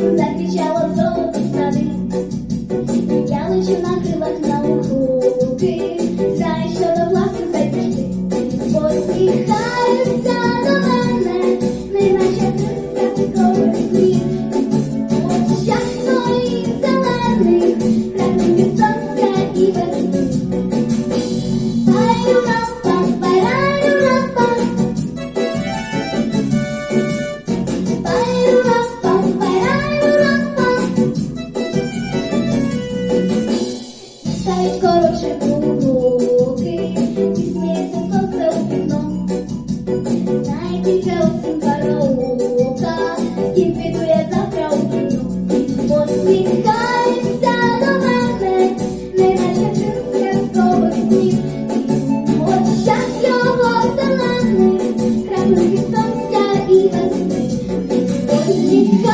Закричала золоті сади, я лечу на крилах науки. Закричав всім караулка, з ким піду я завтра у меню. Посміхається до мене, неначе чистка з тобою сніг. В очах його зелених, краплинки сонця і весни. Посміхається